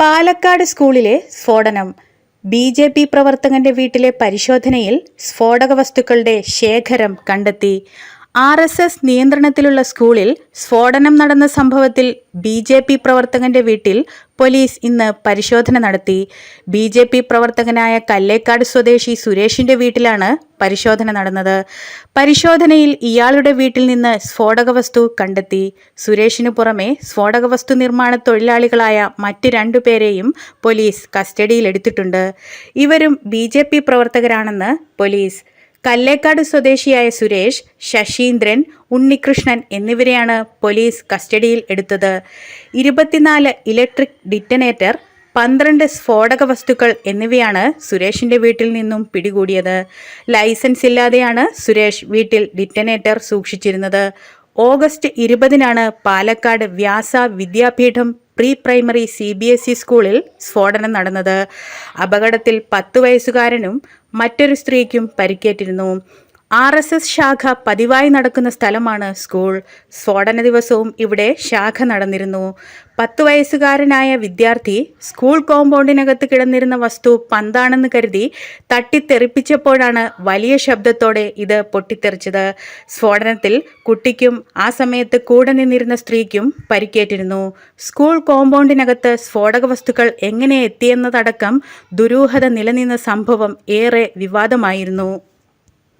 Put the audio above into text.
പാലക്കാട് സ്കൂളിലെ സ്ഫോടനം. B J P പ്രവർത്തകന്റെ വീട്ടിലെ പരിശോധനയിൽ സ്ഫോടക വസ്തുക്കളുടെ ശേഖരം കണ്ടെത്തി. ആർ എസ് എസ് നിയന്ത്രണത്തിലുള്ള സ്കൂളിൽ സ്ഫോടനം നടന്ന സംഭവത്തിൽ ബി ജെ പി പ്രവർത്തകന്റെ വീട്ടിൽ പോലീസ് ഇന്ന് പരിശോധന നടത്തി. ബി ജെ പി പ്രവർത്തകനായ കല്ലേക്കാട് സ്വദേശി സുരേഷിന്റെ വീട്ടിലാണ് പരിശോധന നടന്നത്. പരിശോധനയിൽ ഇയാളുടെ വീട്ടിൽ നിന്ന് സ്ഫോടക വസ്തു കണ്ടെത്തി. സുരേഷിനു പുറമെ സ്ഫോടക വസ്തു നിർമ്മാണ തൊഴിലാളികളായ മറ്റ് രണ്ടുപേരെയും പോലീസ് കസ്റ്റഡിയിലെടുത്തിട്ടുണ്ട്. ഇവരും ബി പ്രവർത്തകരാണെന്ന് പോലീസ് കല്ലേക്കാട് സ്വദേശിയായ സുരേഷ് ശശീന്ദ്രൻ ഉണ്ണികൃഷ്ണൻ എന്നിവരെയാണ് പോലീസ് കസ്റ്റഡിയിൽ എടുത്തത്. ഇരുപത്തിനാല് ഇലക്ട്രിക് ഡിറ്റനേറ്റർ പന്ത്രണ്ട് സ്ഫോടക വസ്തുക്കൾ എന്നിവയാണ് സുരേഷിന്റെ വീട്ടിൽ നിന്നും പിടികൂടിയത്. ലൈസൻസ് ഇല്ലാതെയാണ് സുരേഷ് വീട്ടിൽ ഡിറ്റനേറ്റർ സൂക്ഷിച്ചിരുന്നത്. August ഇരുപതിനാണ് Palakkad Vyasa Vidyapeetham pre primary C B S E സ്കൂളിൽ സ്ഫോടനം നടന്നത്. അപകടത്തിൽ പത്ത് വയസ്സുകാരനും മറ്റൊരു സ്ത്രീക്കും പരിക്കേറ്റിരുന്നു. ആർ എസ് എസ് ശാഖ പതിവായി നടക്കുന്ന സ്ഥലമാണ് സ്കൂൾ. സ്ഫോടന ദിവസവും ഇവിടെ ശാഖ നടന്നിരുന്നു. പത്ത് വയസ്സുകാരനായ വിദ്യാർത്ഥി സ്കൂൾ കോമ്പൗണ്ടിനകത്ത് കിടന്നിരുന്ന വസ്തു പന്താണെന്ന് കരുതി തട്ടിത്തെറിപ്പിച്ചപ്പോഴാണ് വലിയ ശബ്ദത്തോടെ ഇത് പൊട്ടിത്തെറിച്ചത്. സ്ഫോടനത്തിൽ കുട്ടിക്കും ആ സമയത്ത് കൂടെ നിന്നിരുന്ന സ്ത്രീക്കും പരിക്കേറ്റിരുന്നു. സ്കൂൾ കോമ്പൗണ്ടിനകത്ത് സ്ഫോടക വസ്തുക്കൾ എങ്ങനെ എത്തിയെന്നതടക്കം ദുരൂഹത നിലനിന്ന സംഭവം ഏറെ വിവാദമായിരുന്നു.